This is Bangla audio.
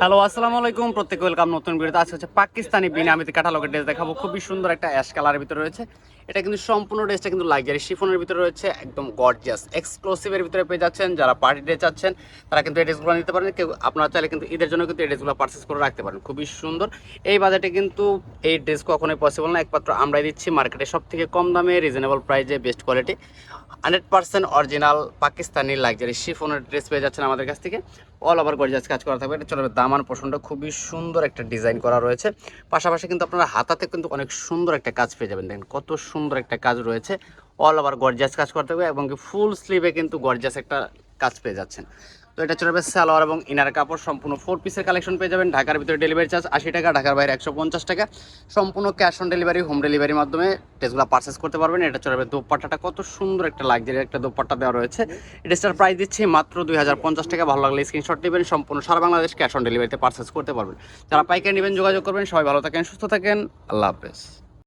হ্যালো আসসালামু আলাইকুম। প্রত্যেক ওয়েলকাম নতুন ভিডিওতে আজকে হচ্ছে পাকিস্তানি বিনামিতে কাটালগের ড্রেস দেখাবো। খুবই সুন্দর একটা অ্যাশ কালারের ভিতরে রয়েছে। এটা কিন্তু সম্পূর্ণ ড্রেসটা কিন্তু লাক্সারি শিফনের ভিতরে রয়েছে একদম গর্জিয়াস এক্সক্লুসিভের ভিতরে পেয়ে যাচ্ছেন যারা পার্টি ড্রেস চাচ্ছেন, তারা কিন্তু এই ড্রেসগুলো নিতে পারেন। কেউ আপনারা চাইলে কিন্তু ঈদের জন্য কিন্তু এই ড্রেসগুলো পারচেস করে রাখতে পারেন। খুবই সুন্দর। এই বাজেটে কিন্তু এই ড্রেস কখনোই পসিবল না। একমাত্র আমরাই দিচ্ছি। মার্কেটে সব থেকে কম দামে রিজনেবল প্রাইসে best quality hundred percent original Pakistani luxury শিফনের ড্রেস পেয়ে যাচ্ছেন আমাদের কাছ থেকে। অল ওভার গর্জাস কাজ করা থাকবে। এটা চলবে দামান পোষণটা। খুবই সুন্দর একটা ডিজাইন করা রয়েছে। পাশাপাশি কিন্তু আপনারা হাতাতে কিন্তু অনেক সুন্দর একটা কাজ পেয়ে যাবেন। দেখেন কত সুন্দর একটা কাজ রয়েছে। অল ওভার গর্জাস কাজ করতে হবে এবং ফুল স্লিভে কিন্তু গর্জাস একটা কাজ পেয়ে যাচ্ছেন। তো এটা চলে যাবে সালোয়ার এবং ইনার কাপড়, সম্পূর্ণ ফোর পিসের কালেকশন পেয়ে যাবেন। ঢাকার ভিতরে ডেলিভারি চার্জ আশি টাকা, ঢাকার বাইরে একশো পঞ্চাশ টাকা। সম্পূর্ণ ক্যাশ অন ডেলিভারি হোম ডেলিভারির মাধ্যমে ড্রেসগুলো পারচেস করতে পারবেন। এটা চলে যাবে দোপাট্টাটা। কত সুন্দর একটা লাক্সারি একটা দোপাট্টা দেওয়া রয়েছে। ড্রেসটার প্রাইস দিচ্ছি মাত্র দুই হাজার পঞ্চাশ টাকা। ভালো লাগলে স্ক্রিনশট নেবেন সম্পূর্ণ সারা বাংলাদেশ ক্যাশ অন ডেলিভারিতে পারচেস করতে পারবেন। যারা পাইকারি নেবেন যোগাযোগ করবেন। সবাই ভালো থাকেন, সুস্থ থাকেন। আল্লাহ হাফেজ।